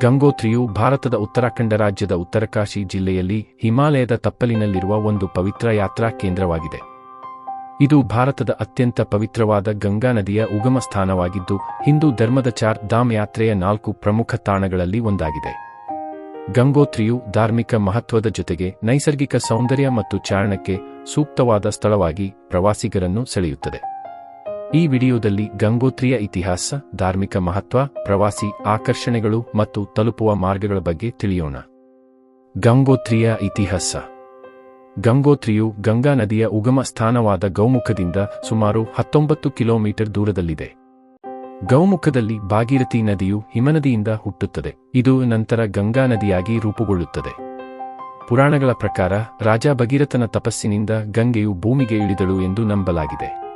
ಗಂಗೋತ್ರಿಯು ಭಾರತದ ಉತ್ತರಾಖಂಡ ರಾಜ್ಯದ ಉತ್ತರಕಾಶಿ ಜಿಲ್ಲೆಯಲ್ಲಿ ಹಿಮಾಲಯದ ತಪ್ಪಲಿನಲ್ಲಿರುವ ಒಂದು ಪವಿತ್ರ ಯಾತ್ರಾ ಕೇಂದ್ರವಾಗಿದೆ. ಇದು ಭಾರತದ ಅತ್ಯಂತ ಪವಿತ್ರವಾದ ಗಂಗಾ ನದಿಯ ಉಗಮ ಸ್ಥಾನವಾಗಿದ್ದು, ಹಿಂದೂ ಧರ್ಮದ ಚಾರ್ ಧಾಮ್ ಯಾತ್ರೆಯ ನಾಲ್ಕು ಪ್ರಮುಖ ತಾಣಗಳಲ್ಲಿ ಒಂದಾಗಿದೆ. ಗಂಗೋತ್ರಿಯು ಧಾರ್ಮಿಕ ಮಹತ್ವದ ಜೊತೆಗೆ ನೈಸರ್ಗಿಕ ಸೌಂದರ್ಯ ಮತ್ತು ಚಾರಣಕ್ಕೆ ಸೂಕ್ತವಾದ ಸ್ಥಳವಾಗಿ ಪ್ರವಾಸಿಗರನ್ನು ಸೆಳೆಯುತ್ತದೆ. ಈ ವಿಡಿಯೋದಲ್ಲಿ ಗಂಗೋತ್ರಿಯ ಇತಿಹಾಸ, ಧಾರ್ಮಿಕ ಮಹತ್ವ, ಪ್ರವಾಸಿ ಆಕರ್ಷಣೆಗಳು ಮತ್ತು ತಲುಪುವ ಮಾರ್ಗಗಳ ಬಗ್ಗೆ ತಿಳಿಯೋಣ. ಗಂಗೋತ್ರಿಯ ಇತಿಹಾಸ. ಗಂಗೋತ್ರಿಯು ಗಂಗಾ ನದಿಯ ಉಗಮ ಸ್ಥಾನವಾದ ಗೌಮುಖದಿಂದ ಸುಮಾರು ಹತ್ತೊಂಬತ್ತು ಕಿಲೋಮೀಟರ್ ದೂರದಲ್ಲಿದೆ. ಗೌಮುಖದಲ್ಲಿ ಭಾಗೀರಥಿ ನದಿಯು ಹಿಮನದಿಯಿಂದ ಹುಟ್ಟುತ್ತದೆ. ಇದು ನಂತರ ಗಂಗಾ ನದಿಯಾಗಿ ರೂಪುಗೊಳ್ಳುತ್ತದೆ. ಪುರಾಣಗಳ ಪ್ರಕಾರ ರಾಜ ಭಗೀರಥನ ತಪಸ್ಸಿನಿಂದ ಗಂಗೆಯು ಭೂಮಿಗೆ ಇಳಿದಳು ಎಂದು ನಂಬಲಾಗಿದೆ.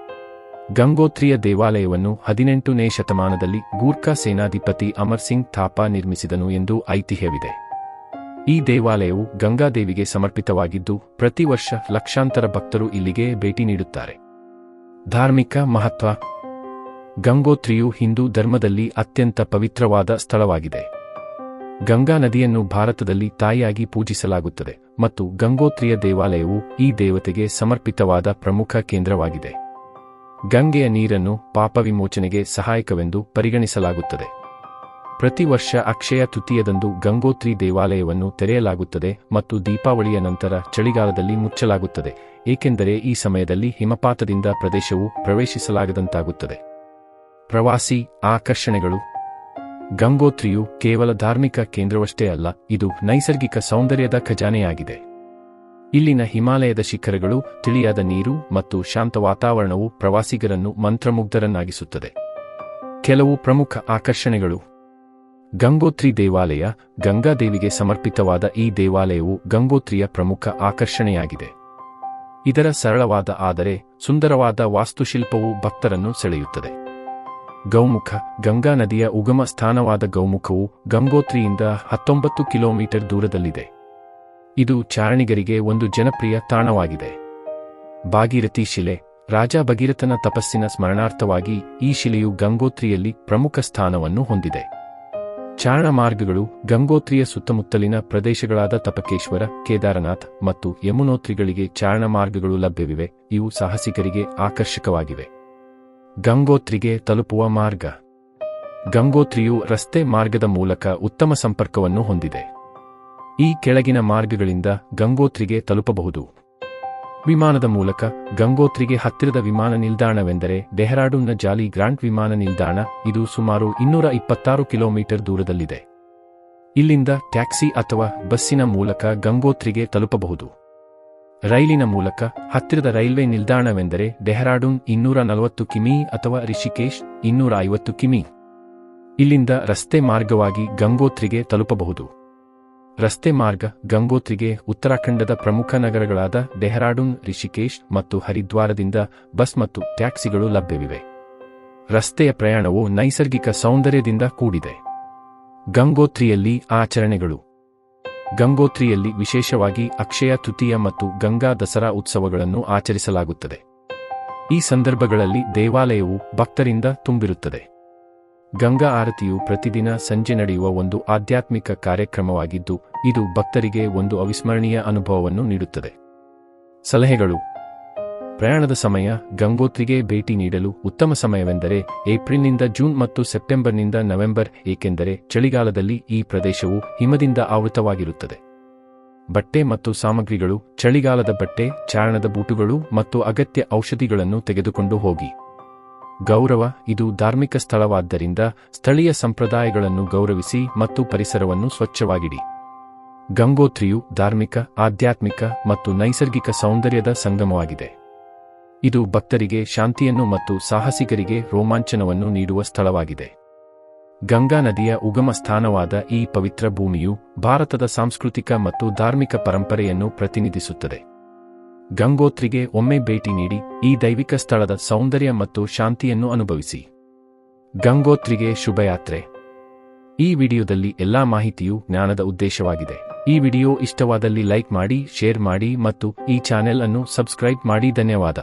ಗಂಗೋತ್ರಿಯ ದೇವಾಲಯವನ್ನು ಹದಿನೆಂಟನೇ ಶತಮಾನದಲ್ಲಿ ಗೂರ್ಖಾ ಸೇನಾಧಿಪತಿ ಅಮರ್ ಸಿಂಗ್ ಥಾಪಾ ನಿರ್ಮಿಸಿದನು ಎಂದು ಐತಿಹ್ಯವಿದೆ. ಈ ದೇವಾಲಯವು ಗಂಗಾದೇವಿಗೆ ಸಮರ್ಪಿತವಾಗಿದ್ದು, ಪ್ರತಿ ವರ್ಷ ಲಕ್ಷಾಂತರ ಭಕ್ತರು ಇಲ್ಲಿಗೆ ಭೇಟಿ ನೀಡುತ್ತಾರೆ. ಧಾರ್ಮಿಕ ಮಹತ್ವ. ಗಂಗೋತ್ರಿಯು ಹಿಂದೂ ಧರ್ಮದಲ್ಲಿ ಅತ್ಯಂತ ಪವಿತ್ರವಾದ ಸ್ಥಳವಾಗಿದೆ. ಗಂಗಾ ನದಿಯನ್ನು ಭಾರತದಲ್ಲಿ ತಾಯಿಯಾಗಿ ಪೂಜಿಸಲಾಗುತ್ತದೆ ಮತ್ತು ಗಂಗೋತ್ರಿಯ ದೇವಾಲಯವು ಈ ದೇವತೆಗೆ ಸಮರ್ಪಿತವಾದ ಪ್ರಮುಖ ಕೇಂದ್ರವಾಗಿದೆ. ಗಂಗೆಯ ನೀರನ್ನು ಪಾಪವಿಮೋಚನೆಗೆ ಸಹಾಯಕವೆಂದು ಪರಿಗಣಿಸಲಾಗುತ್ತದೆ. ಪ್ರತಿ ವರ್ಷ ಅಕ್ಷಯ ತೃತೀಯದಂದು ಗಂಗೋತ್ರಿ ದೇವಾಲಯವನ್ನು ತೆರೆಯಲಾಗುತ್ತದೆ ಮತ್ತು ದೀಪಾವಳಿಯ ನಂತರ ಚಳಿಗಾಲದಲ್ಲಿ ಮುಚ್ಚಲಾಗುತ್ತದೆ, ಏಕೆಂದರೆ ಈ ಸಮಯದಲ್ಲಿ ಹಿಮಪಾತದಿಂದ ಪ್ರದೇಶವು ಪ್ರವೇಶಿಸಲಾಗದಂತಾಗುತ್ತದೆ. ಪ್ರವಾಸಿ ಆಕರ್ಷಣೆಗಳು. ಗಂಗೋತ್ರಿಯು ಕೇವಲ ಧಾರ್ಮಿಕ ಕೇಂದ್ರವಷ್ಟೇ ಅಲ್ಲ, ಇದು ನೈಸರ್ಗಿಕ ಸೌಂದರ್ಯದ ಖಜಾನೆಯಾಗಿದೆ. ಇಲ್ಲಿನ ಹಿಮಾಲಯದ ಶಿಖರಗಳು, ತಿಳಿಯಾದ ನೀರು ಮತ್ತು ಶಾಂತ ವಾತಾವರಣವು ಪ್ರವಾಸಿಗರನ್ನು ಮಂತ್ರಮುಗ್ಧರನ್ನಾಗಿಸುತ್ತದೆ. ಕೆಲವು ಪ್ರಮುಖ ಆಕರ್ಷಣೆಗಳು. ಗಂಗೋತ್ರಿ ದೇವಾಲಯ, ಗಂಗಾದೇವಿಗೆ ಸಮರ್ಪಿತವಾದ ಈ ದೇವಾಲಯವು ಗಂಗೋತ್ರಿಯ ಪ್ರಮುಖ ಆಕರ್ಷಣೆಯಾಗಿದೆ. ಇದರ ಸರಳವಾದ ಆದರೆ, ಸುಂದರವಾದ ವಾಸ್ತುಶಿಲ್ಪವು ಭಕ್ತರನ್ನು ಸೆಳೆಯುತ್ತದೆ. ಗೌಮುಖ, ಗಂಗಾ ನದಿಯ ಉಗಮ ಸ್ಥಾನವಾದ ಗೌಮುಖವು ಗಂಗೋತ್ರಿಯಿಂದ ಹತ್ತೊಂಬತ್ತು ಕಿಲೋಮೀಟರ್ ದೂರದಲ್ಲಿದೆ. ಇದು ಚಾರಣಿಗರಿಗೆ ಒಂದು ಜನಪ್ರಿಯ ತಾಣವಾಗಿದೆ. ಭಾಗೀರಥಿ ಶಿಲೆ, ರಾಜ ಭಗೀರಥನ ತಪಸ್ಸಿನ ಸ್ಮರಣಾರ್ಥವಾಗಿ ಈ ಶಿಲೆಯು ಗಂಗೋತ್ರಿಯಲ್ಲಿ ಪ್ರಮುಖ ಸ್ಥಾನವನ್ನು ಹೊಂದಿದೆ. ಚಾರಣ ಮಾರ್ಗಗಳು ಗಂಗೋತ್ರಿಯ ಸುತ್ತಮುತ್ತಲಿನ ಪ್ರದೇಶಗಳಾದ ತಪಕೇಶ್ವರ, ಕೇದಾರನಾಥ್ ಮತ್ತು ಯಮುನೋತ್ರಿಗಳಿಗೆ ಚಾರಣ ಮಾರ್ಗಗಳು ಲಭ್ಯವಿವೆ. ಇವು ಸಾಹಸಿಕರಿಗೆ ಆಕರ್ಷಕವಾಗಿವೆ. ಗಂಗೋತ್ರಿಗೆ ತಲುಪುವ ಮಾರ್ಗ. ಗಂಗೋತ್ರಿಯು ರಸ್ತೆ ಮಾರ್ಗದ ಮೂಲಕ ಉತ್ತಮ ಸಂಪರ್ಕವನ್ನು ಹೊಂದಿದೆ. ಈ ಕೆಳಗಿನ ಮಾರ್ಗಗಳಿಂದ ಗಂಗೋತ್ರಿಗೆ ತಲುಪಬಹುದು. ವಿಮಾನದ ಮೂಲಕ ಗಂಗೋತ್ರಿಗೆ ಹತ್ತಿರದ ವಿಮಾನ ನಿಲ್ದಾಣವೆಂದರೆ ಡೆಹ್ರಾಡೂನ್ನ ಜಾಲಿ ಗ್ರಾಂಟ್ ವಿಮಾನ ನಿಲ್ದಾಣ. ಇದು ಸುಮಾರು ಇನ್ನೂರ ಇಪ್ಪತ್ತಾರು ಕಿಲೋಮೀಟರ್ ದೂರದಲ್ಲಿದೆ. ಇಲ್ಲಿಂದ ಟ್ಯಾಕ್ಸಿ ಅಥವಾ ಬಸ್ಸಿನ ಮೂಲಕ ಗಂಗೋತ್ರಿಗೆ ತಲುಪಬಹುದು. ರೈಲಿನ ಮೂಲಕ ಹತ್ತಿರದ ರೈಲ್ವೆ ನಿಲ್ದಾಣವೆಂದರೆ ಡೆಹ್ರಾಡೂನ್ ಇನ್ನೂರ ನಲವತ್ತು ಕಿಮಿ ಅಥವಾ ರಿಷಿಕೇಶ್ ಇನ್ನೂರ ಐವತ್ತು ಕಿಮಿ. ಇಲ್ಲಿಂದ ರಸ್ತೆ ಮಾರ್ಗವಾಗಿ ಗಂಗೋತ್ರಿಗೆ ತಲುಪಬಹುದು. ರಸ್ತೆ ಮಾರ್ಗ, ಗಂಗೋತ್ರಿಗೆ ಉತ್ತರಾಖಂಡದ ಪ್ರಮುಖ ನಗರಗಳಾದ ಡೆಹ್ರಾಡೂನ್, ರಿಷಿಕೇಶ್ ಮತ್ತು ಹರಿದ್ವಾರದಿಂದ ಬಸ್ ಮತ್ತು ಟ್ಯಾಕ್ಸಿಗಳು ಲಭ್ಯವಿವೆ. ರಸ್ತೆಯ ಪ್ರಯಾಣವು ನೈಸರ್ಗಿಕ ಸೌಂದರ್ಯದಿಂದ ಕೂಡಿದೆ. ಗಂಗೋತ್ರಿಯಲ್ಲಿ ಆಚರಣೆಗಳು. ಗಂಗೋತ್ರಿಯಲ್ಲಿ ವಿಶೇಷವಾಗಿ ಅಕ್ಷಯ ತೃತೀಯ ಮತ್ತು ಗಂಗಾ ದಸರಾ ಉತ್ಸವಗಳನ್ನು ಆಚರಿಸಲಾಗುತ್ತದೆ. ಈ ಸಂದರ್ಭಗಳಲ್ಲಿ ದೇವಾಲಯವು ಭಕ್ತರಿಂದ ತುಂಬಿರುತ್ತದೆ. ಗಂಗಾ ಆರತಿಯು ಪ್ರತಿದಿನ ಸಂಜೆ ನಡೆಯುವ ಒಂದು ಆಧ್ಯಾತ್ಮಿಕ ಕಾರ್ಯಕ್ರಮವಾಗಿದ್ದು, ಇದು ಭಕ್ತರಿಗೆ ಒಂದು ಅವಿಸ್ಮರಣೀಯ ಅನುಭವವನ್ನು ನೀಡುತ್ತದೆ. ಸಲಹೆಗಳು. ಪ್ರಯಾಣದ ಸಮಯ, ಗಂಗೋತ್ರಿಗೆ ಭೇಟಿ ನೀಡಲು ಉತ್ತಮ ಸಮಯವೆಂದರೆ ಏಪ್ರಿಲ್ನಿಂದ ಜೂನ್ ಮತ್ತು ಸೆಪ್ಟೆಂಬರ್ನಿಂದ ನವೆಂಬರ್, ಏಕೆಂದರೆ ಚಳಿಗಾಲದಲ್ಲಿ ಈ ಪ್ರದೇಶವು ಹಿಮದಿಂದ ಆವೃತವಾಗಿರುತ್ತದೆ. ಬಟ್ಟೆ ಮತ್ತು ಸಾಮಗ್ರಿಗಳು, ಚಳಿಗಾಲದ ಬಟ್ಟೆ, ಚಾರಣದ ಬೂಟುಗಳು ಮತ್ತು ಅಗತ್ಯ ಔಷಧಿಗಳನ್ನು ತೆಗೆದುಕೊಂಡು ಹೋಗಿ. ಗೌರವ, ಇದು ಧಾರ್ಮಿಕ ಸ್ಥಳವಾದ್ದರಿಂದ ಸ್ಥಳೀಯ ಸಂಪ್ರದಾಯಗಳನ್ನು ಗೌರವಿಸಿ ಮತ್ತು ಪರಿಸರವನ್ನು ಸ್ವಚ್ಛವಾಗಿಡಿ. ಗಂಗೋತ್ರಿಯು ಧಾರ್ಮಿಕ, ಆಧ್ಯಾತ್ಮಿಕ ಮತ್ತು ನೈಸರ್ಗಿಕ ಸೌಂದರ್ಯದ ಸಂಗಮವಾಗಿದೆ. ಇದು ಭಕ್ತರಿಗೆ ಶಾಂತಿಯನ್ನು ಮತ್ತು ಸಾಹಸಿಗರಿಗೆ ರೋಮಾಂಚನವನ್ನು ನೀಡುವ ಸ್ಥಳವಾಗಿದೆ. ಗಂಗಾ ನದಿಯ ಉಗಮ ಸ್ಥಾನವಾದ ಈ ಪವಿತ್ರ ಭೂಮಿಯು ಭಾರತದ ಸಾಂಸ್ಕೃತಿಕ ಮತ್ತು ಧಾರ್ಮಿಕ ಪರಂಪರೆಯನ್ನು ಪ್ರತಿನಿಧಿಸುತ್ತದೆ. ಗಂಗೋತ್ರಿಗೆ ಒಮ್ಮೆ ಭೇಟಿ ನೀಡಿ ಈ ದೈವಿಕ ಸ್ಥಳದ ಸೌಂದರ್ಯ ಮತ್ತು ಶಾಂತಿಯನ್ನು ಅನುಭವಿಸಿ. ಗಂಗೋತ್ರಿಗೆ ಶುಭಯಾತ್ರೆ. ಈ ವಿಡಿಯೋದಲ್ಲಿ ಎಲ್ಲಾ ಮಾಹಿತಿಯು ಜ್ಞಾನದ ಉದ್ದೇಶವಾಗಿದೆ. ಈ ವಿಡಿಯೋ ಇಷ್ಟವಾದಲ್ಲಿ ಲೈಕ್ ಮಾಡಿ, ಶೇರ್ ಮಾಡಿ ಮತ್ತು ಈ ಚಾನೆಲ್ ಅನ್ನು ಸಬ್ಸ್ಕ್ರೈಬ್ ಮಾಡಿ ಧನ್ಯವಾದ.